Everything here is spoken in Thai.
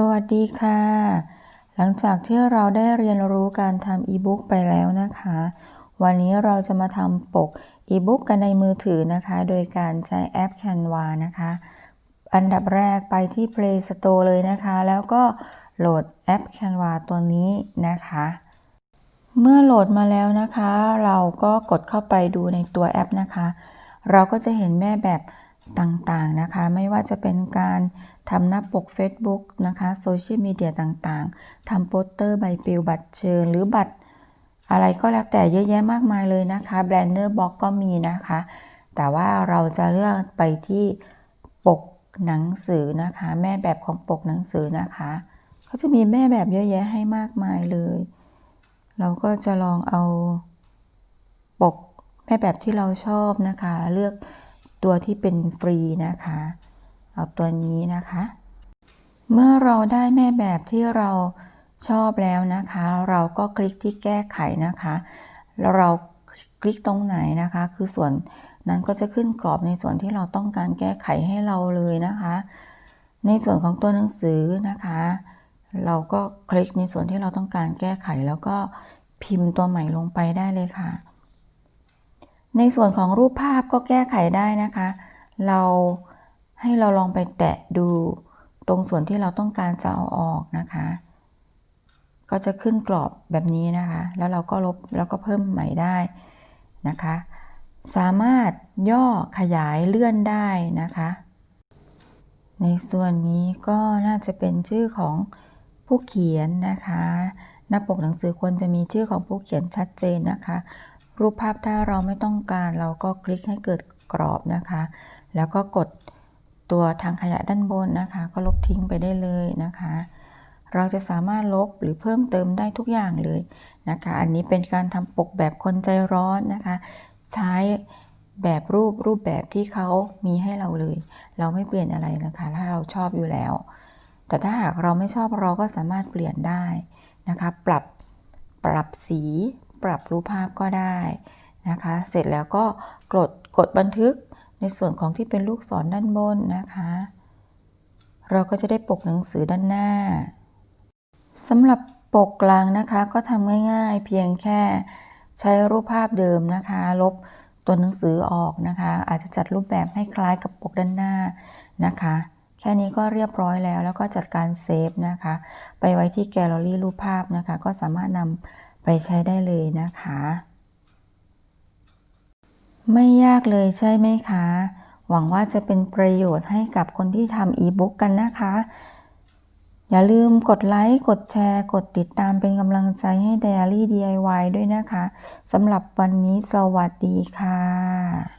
สวัสดีค่ะ หลังจากที่เราได้เรียนรู้การทำอีบุ๊กไปแล้วนะคะ วันนี้เราจะมาทำปกอีบุ๊กกันในมือถือนะคะ โดยการใช้แอป Canva นะคะ อันดับแรกไปที่ Play Store เลยนะคะ แล้วก็โหลดแอป Canva ตัวนี้นะคะ เมื่อโหลดมาแล้วนะคะ เราก็กดเข้าไปดูในตัวแอปนะคะ เราก็จะเห็นแม่แบบ ต่างๆนะคะ ไม่ว่าจะเป็นการทำหน้าปก Facebook นะคะโซเชียลมีเดียต่างๆทำโปสเตอร์ใบปลิวบัตรเชิญหรือบัตร อะไรก็แล้วแต่เยอะแยะมากมายเลยนะคะแบรนเนอร์บล็อกก็มีนะคะ แต่ว่าเราจะเลือกไปที่ปกหนังสือนะคะ แม่แบบของปกหนังสือนะคะเขาจะมีแม่แบบเยอะแยะให้มากมายเลย เราก็จะลองเอาปกแม่แบบที่เราชอบนะคะ เลือก ตัวที่เป็นฟรีนะคะ เอาตัวนี้นะคะ เมื่อเราได้แม่แบบที่เราชอบแล้วนะคะ เราก็คลิกที่แก้ไขนะคะ แล้วเราคลิกตรงไหนนะคะ คือส่วนนั้นก็จะขึ้นกรอบในส่วนที่เราต้องการแก้ไขให้เราเลยนะคะ ในส่วนของตัวหนังสือนะคะ เราก็คลิกในส่วนที่เราต้องการแก้ไขแล้วก็พิมพ์ตัวใหม่ลงไปได้เลยค่ะ ในส่วนของรูปภาพก็แก้ไขได้นะคะ เราให้เราลองไปแตะดูตรงส่วนที่เราต้องการจะเอาออกนะคะ ก็จะขึ้นกรอบแบบนี้นะคะ แล้วเราก็ลบแล้วก็เพิ่มใหม่ได้นะคะ สามารถย่อขยายเลื่อนได้นะคะ ในส่วนนี้ก็น่าจะเป็นชื่อของผู้เขียนนะคะ หน้าปกหนังสือควรจะมีชื่อของผู้เขียนชัดเจนนะคะ รูปภาพถ้าเราไม่ต้องการเราก็คลิกให้เกิดกรอบนะคะ แล้วก็กดตัวทางขยายด้านบนนะคะ ก็ลบทิ้งไปได้เลยนะคะ เราจะสามารถลบหรือเพิ่มเติมได้ทุกอย่างเลยนะคะ อันนี้เป็นการทำปกแบบคนใจร้อนนะคะ ใช้แบบรูปรูปแบบที่เขามีให้เราเลย เราไม่เปลี่ยนอะไรนะคะ ถ้าเราชอบอยู่แล้ว แต่ถ้าหากเราไม่ชอบเราก็สามารถเปลี่ยนได้นะคะ ปรับปรับสี ปรับรูปภาพก็ได้นะคะ เสร็จแล้วก็กดกดบันทึกในส่วนของที่เป็นลูกศรด้านบนนะคะ เราก็จะได้ปกหนังสือด้านหน้าสำหรับปกกลางนะคะก็ทำง่ายๆ เพียงแค่ใช้รูปภาพเดิมนะคะ ลบตัวหนังสือออกนะคะ อาจจะจัดรูปแบบให้คล้ายกับปกด้านหน้านะคะ แค่นี้ก็เรียบร้อยแล้วแล้วก็จัดการเซฟนะคะ ไปไว้ที่แกลเลอรี่รูปภาพนะคะ ก็สามารถนำ ไปใช้ได้เลยนะคะ ไม่ยากเลยใช่ไหมคะ หวังว่าจะเป็นประโยชน์ให้กับคนที่ทำอีบุ๊กกันนะคะ อย่าลืมกดไลค์ กดแชร์ กดติดตามเป็นกำลังใจให้ Diary DIY ด้วยนะคะสำหรับวันนี้สวัสดีค่ะ